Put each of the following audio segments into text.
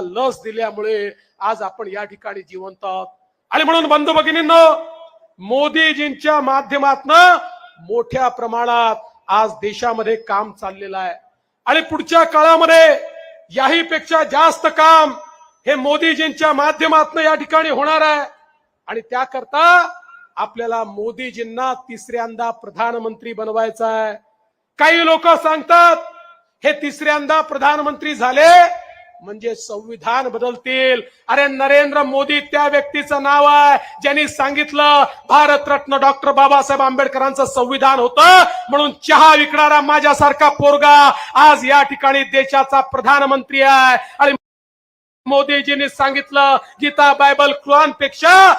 लस दिल्यामुळे आज आपण या ठिकाणी जिवंत आहोत. आणि म्हणून बंधू भगिनींनो मोदीजींच्या माध्यमातनं मोठ्या प्रमाणात आज देशामध्ये काम चाललेलं आहे. आणि पुढच्या काळामध्ये याही पेक्षा जास्त काम हे मोदीजींच्या माध्यमातून या ठिकाणी होणार आहे. आणि त्याकरता आपल्याला मोदीजींना तिसऱ्यांदा प्रधानमंत्री बनवायचं आहे. काही लोक सांगतात हे तिसऱ्यांदा प्रधानमंत्री झाले म्हणजे संविधान बदलतील. अरे नरेंद्र मोदी त्या व्यक्तीचं नाव आहे ज्यांनी सांगितलं भारतरत्न डॉक्टर बाबासाहेब आंबेडकरांचं संविधान होतं म्हणून चहा विकणारा माझ्यासारखा पोरगा आज या ठिकाणी देशाचा प्रधानमंत्री आहे. आणि मोदीजींनी सांगितलं गीता बायबलपेक्षा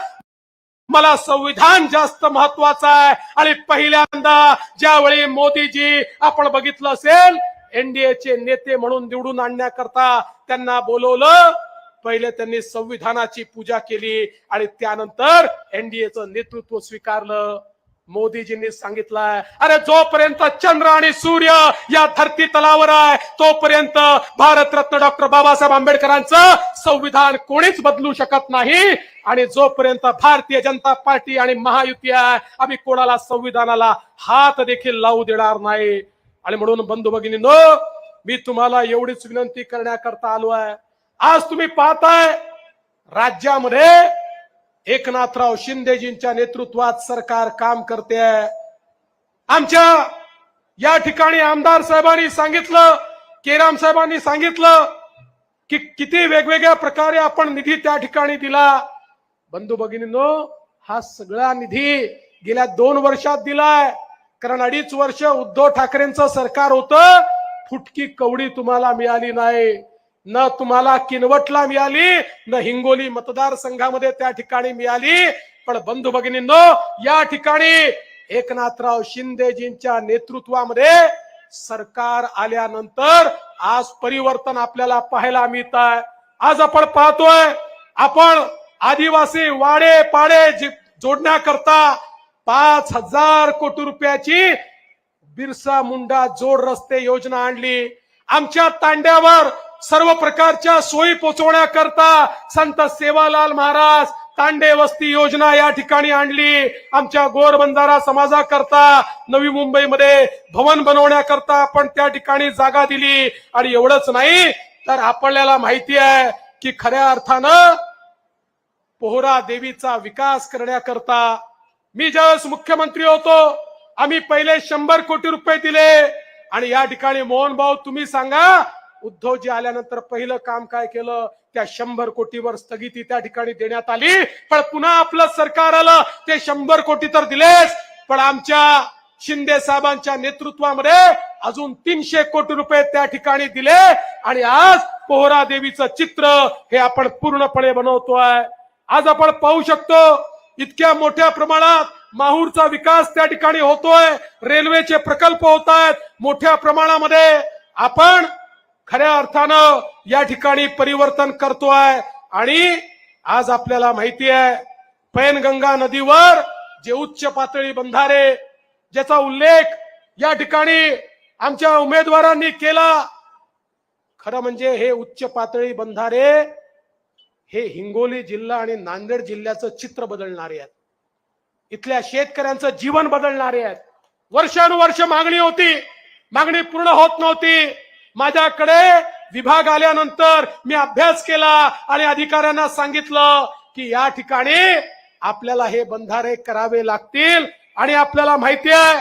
मला संविधान जास्त महत्वाचं आहे. आणि पहिल्यांदा ज्यावेळी मोदीजी आपण बघितलं असेल एनडीएचे नेते म्हणून निवडून आणण्याकरता त्यांना बोलवलं. पहिले त्यांनी संविधानाची पूजा केली आणि त्यानंतर एनडीएचं नेतृत्व स्वीकारलं. मोदीजींनी सांगितलंय अरे जोपर्यंत चंद्र आणि सूर्य या धरती तलावर आहे तोपर्यंत भारतरत्न डॉक्टर बाबासाहेब आंबेडकरांचं संविधान कोणीच बदलू शकत नाही. आणि जोपर्यंत भारतीय जनता पार्टी आणि महायुती आहे आम्ही कोणाला संविधानाला हात देखील लावू देणार नाही. आणि म्हणून बंधू भगिनीनो मी तुम्हाला एवढीच विनंती करण्याकरता आलो आहे. आज तुम्ही पाहताय राज्यामध्ये एकनाथराव शिंदेजींच्या नेतृत्वात सरकार काम करते आमच्या या ठिकाणी आमदार साहेबांनी सांगितलं केराम साहेबांनी सांगितलं की किती वेगवेगळ्या प्रकारे आपण निधी त्या ठिकाणी दिला. बंधू भगिनींनो हा सगळा निधी गेल्या दोन वर्षात दिलाय. कारण अडीच वर्ष उद्धव ठाकरेंचं सरकार होतं फुटकी कवडी तुम्हाला मिळाली नाही. न तुम्हाला किनवटला मिळाली न हिंगोली मतदारसंघामध्ये त्या ठिकाणी मिळाली. पण बंधू भगिनींनो या ठिकाणी एकनाथराव शिंदेजींच्या नेतृत्वामध्ये सरकार आल्यानंतर आज परिवर्तन आपल्याला पाहायला मिळत आहे आज आपण पाहतोय आपण आदिवासी वाडे पाडे जी- जोडण्याकरता पाच हजार कोटी रुपयाची बिरसा मुंडा जोड रस्ते योजना आणली. आमच्या तांड्यावर सर्व प्रकारच्या सोयी पोचवण्याकरता संत सेवालाल महाराज तांडे वस्ती योजना या ठिकाणी आणली. आमच्या गोरबंधारा समाजाकरता नवी मुंबईमध्ये भवन बनवण्याकरता आपण त्या ठिकाणी जागा दिली. आणि एवढंच नाही तर आपल्याला माहिती आहे की खऱ्या अर्थानं पोहरा देवीचा विकास करण्याकरता मी ज्यावेळेस मुख्यमंत्री होतो आम्ही पहिले शंभर कोटी रुपये दिले. आणि या ठिकाणी मोहन भाऊ तुम्ही सांगा उद्धवजी आल्यानंतर पहिलं काम काय केलं? त्या शंभर कोटीवर स्थगिती त्या ठिकाणी देण्यात आली. पण पुन्हा आपलं सरकार आलं ते शंभर कोटी तर दिलेच. पण आमच्या शिंदे साहेबांच्या नेतृत्वामध्ये अजून तीनशे कोटी रुपये त्या ठिकाणी दिले. आणि आज पोहरा देवीचं चित्र हे आपण पूर्णपणे बनवतोय. आज आपण पाहू शकतो इतक्या मोठ्या प्रमाणात माहूरचा विकास त्या ठिकाणी होतोय. रेल्वेचे प्रकल्प होत आहेत. मोठ्या प्रमाणामध्ये आपण खऱ्या अर्थानं या ठिकाणी परिवर्तन करतोय आणि आज आपल्याला माहिती आहे पैनगंगा नदीवर जे उच्च पातळी बंधारे ज्याचा उल्लेख या ठिकाणी आमच्या उमेदवारांनी केला. खरं म्हणजे हे उच्च पातळी बंधारे हे हिंगोली जिल्हा आणि नांदेड जिल्ह्याचं चित्र बदलणारे आहेत. इथल्या शेतकऱ्यांचं जीवन बदलणारे आहेत. वर्षानुवर्ष मागणी होती. मागणी पूर्ण होत नव्हती. माझ्याकडे विभाग आल्यानंतर मी अभ्यास केला आणि अधिकाऱ्यांना सांगितलं की या ठिकाणी आपल्याला हे बंधारे करावे लागतील आणि आपल्याला माहिती आहे.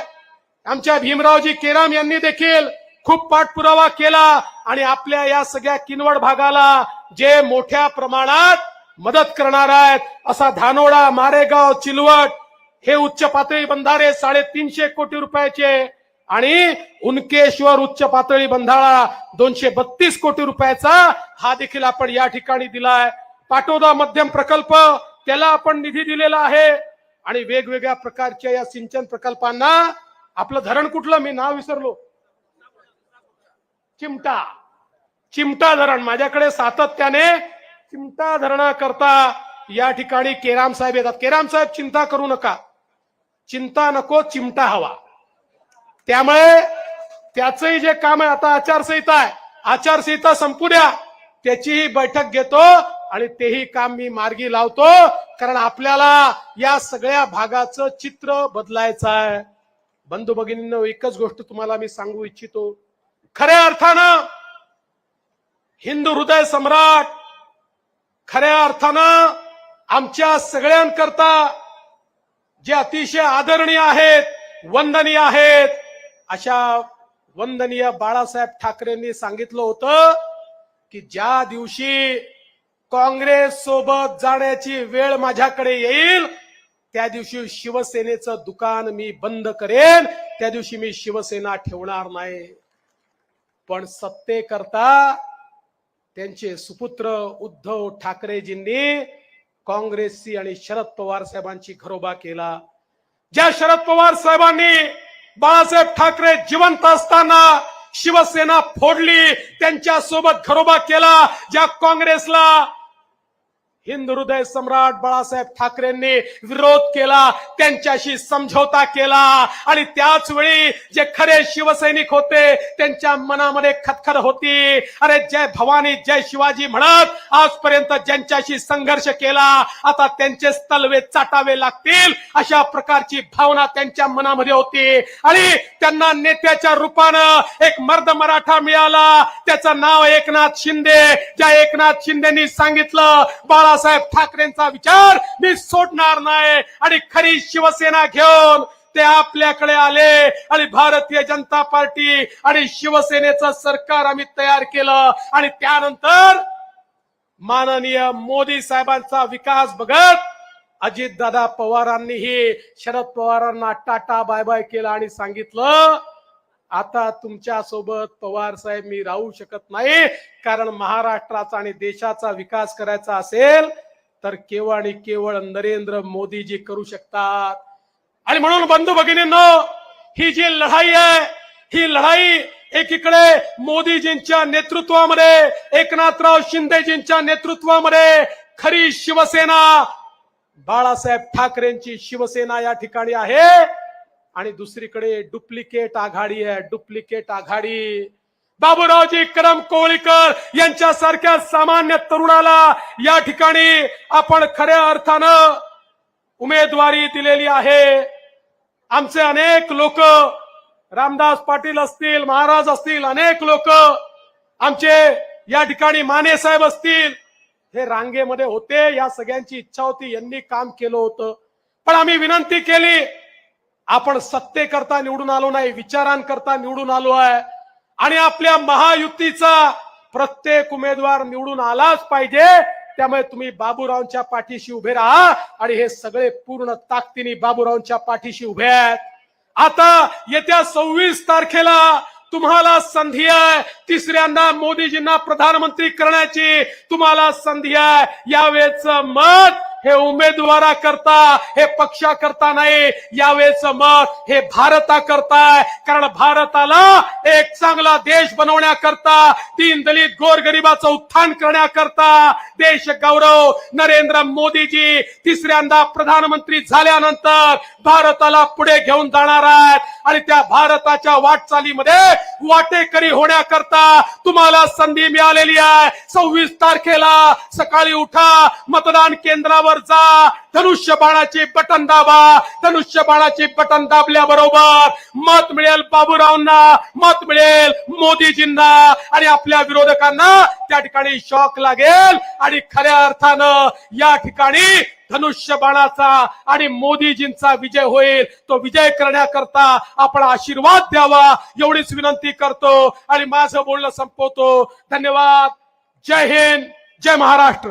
आमच्या भीमरावजी केराम यांनी देखील खूप पाठपुरावा केला आणि आपल्या या सगळ्या किनवट भागाला जे मोठ्या प्रमाणात मदत करणार आहेत असा धानोडा मारेगाव चिलवट हे उच्च पातळी बंधारे साडेतीनशे कोटी रुपयाचे आणि उनकेश्वर उच्च पातळी बंधारा दोनशे बत्तीस कोटी रुपयाचा हा देखील आपण या ठिकाणी दिलाय. पाटोदा मध्यम प्रकल्प त्याला आपण निधी दिलेला आहे आणि वेगवेगळ्या प्रकारच्या या सिंचन प्रकल्पांना आपलं धरण कुठलं? मी नाव विसरलो. चिमटा. चिमटा धरण. माझ्याकडे सातत्याने चिमटा धरणाकरता या ठिकाणी केराम साहेब येतात. केराम साहेब चिंता करू नका. चिंता नको चिमटा हवा. त्यामुळे त्याचंही जे काम आहे आता आचारसंहिता आहे. आचारसंहिता संपू द्या. त्याचीही बैठक घेतो आणि तेही काम मी मार्गी लावतो कारण आपल्याला या सगळ्या भागाचं चित्र बदलायचं आहे. बंधू भगिनींनो एकच गोष्ट तुम्हाला मी सांगू इच्छितो. खऱ्या अर्थानं हिंदू हृदय सम्राट खऱ्या अर्थानं आमच्या सगळ्यांकरता जे अतिशय आदरणीय आहेत वंदनीय आहेत अशा वंदनीय बाळासाहेब ठाकरेंनी सांगितलं होतं की ज्या दिवशी काँग्रेस सोबत जाण्याची वेळ माझ्याकडे येईल त्या दिवशी शिवसेनेचं दुकान मी बंद करेन त्या दिवशी मी शिवसेना ठेवणार नाही. पण सत्तेकरता त्यांचे सुपुत्र उद्धव ठाकरेजींनी काँग्रेसची आणि शरद पवार साहेबांची घरोबा केला. ज्या शरद पवार साहेबांनी बाळासाहेब ठाकरे जिवंत असताना शिवसेना फोडली त्यांच्यासोबत घरोबा केला ज्या काँग्रेसला हिंद हृदय सम्राट बाळासाहेब ठाकरेंनी विरोध केला त्यांच्याशी समझोता केला आणि त्याच वेळी जे खरे शिवसैनिक होते त्यांच्या मनामध्ये खतखत होती. अरे जय भवानी जय शिवाजी म्हणत आजपर्यंत ज्यांच्याशी संघर्ष केला आता त्यांचे तलवे चाटावे लागतील अशा प्रकारची भावना त्यांच्या मनामध्ये होती. आणि त्यांना नेत्याच्या रूपानं एक मर्द मराठा मिळाला. त्याचं नाव एकनाथ शिंदे. ज्या एकनाथ शिंदेनी सांगितलं बाळा बाळासाहेब ठाकरेंचा विचार मी सोडणार नाही. आणि खरी शिवसेना घेऊन ते आपल्याकडे आले. आणि भारतीय जनता पार्टी आणि शिवसेनेचं सरकार आम्ही तयार केलं. आणि त्यानंतर माननीय मोदी साहेबांचा विकास बघत अजितदादा पवारांनीही शरद पवारांना टाटा बाय बाय केला आणि सांगितलं आता तुमच्यासोबत पवार साहेब मी राहू शकत नाही कारण महाराष्ट्राचा आणि देशाचा विकास करायचा असेल तर केवळ आणि केवळ नरेंद्र मोदीजी करू शकतात. आणि म्हणून बंधू भगिनींनो ही जी लढाई आहे ही लढाई एकीकडे मोदीजींच्या नेतृत्वामध्ये एकनाथराव शिंदेजींच्या नेतृत्वामध्ये खरी शिवसेना बाळासाहेब ठाकरेंची शिवसेना या ठिकाणी आहे. आणि दुसरीकडे डुप्लिकेट आघाडी आहे डुप्लिकेट आघाडी. बाबूरावजी करम कोळीकर यांच्यासारख्या सामान्य तरुणाला या ठिकाणी आपण खऱ्या अर्थानं उमेदवारी दिलेली आहे. आमचे अनेक लोक रामदास पाटील असतील महाराज असतील अनेक लोक आमचे या ठिकाणी माने साहेब असतील. हे रांगेमध्ये होते या सगळ्यांची इच्छा होती यांनी काम केलं होतं. पण आम्ही विनंती केली आपण सत्तेकरता निवडून आलो नाही विचारांकरता निवडून आलो आहे. आणि आपल्या महायुतीचा प्रत्येक उमेदवार निवडून आलाच पाहिजे. त्यामुळे तुम्ही बाबूरावांच्या पाठीशी उभे राहा आणि हे सगळे पूर्ण ताकदीने बाबूरावांच्या पाठीशी उभे आहेत. आता येत्या सव्वीस तारखेला तुम्हाला संधी आहे. तिसऱ्यांदा मोदीजींना प्रधानमंत्री करण्याची तुम्हाला संधी आहे. यावेळेच मत हे उमेदवारा करता हे पक्षा करता नाही यावेळेच मत हे भारता करताय कारण भारताला एक चांगला देश बनवण्याकरता तीन दलित गोरगरिबाचं उत्थान करण्याकरता देश गौरव नरेंद्र मोदीजी तिसऱ्यांदा प्रधानमंत्री झाल्यानंतर भारताला पुढे घेऊन जाणार आहेत. आणि त्या भारताच्या वाटचालीमध्ये वाटेकरी होण्याकरता तुम्हाला संधी मिळालेली आहे. सव्वीस तारखेला सकाळी उठा मतदान केंद्रावर वरचा. धनुष्य बाणाची बटन दाबा. धनुष्य बाणाची बटन दाबल्याबरोबर मत मिळेल बाबूरावांना. मत मिळेल मोदीजींना. आणि आपल्या विरोधकांना त्या ठिकाणी शॉक लागेल. आणि खऱ्या अर्थानं या ठिकाणी धनुष्य बाणाचा आणि मोदीजींचा विजय होईल. तो विजय करण्याकरता आपण आशीर्वाद द्यावा. एवढीच विनंती करतो. आणि माझं बोलणं संपवतो. धन्यवाद. जय हिंद. जय महाराष्ट्र.